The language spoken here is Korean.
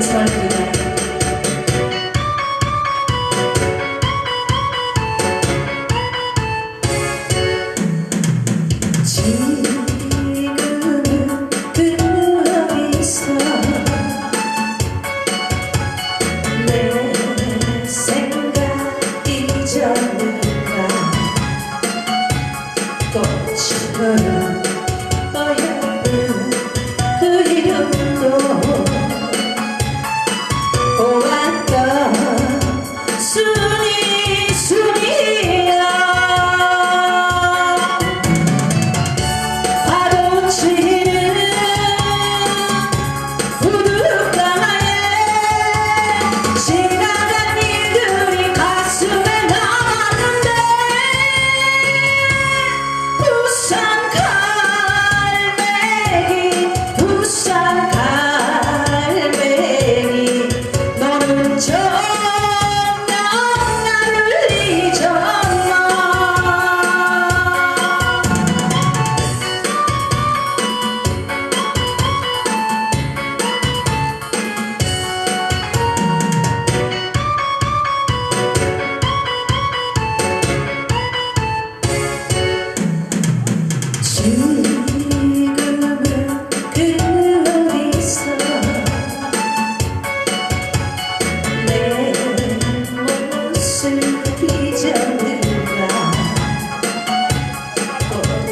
전설입니다. Thank you. soon.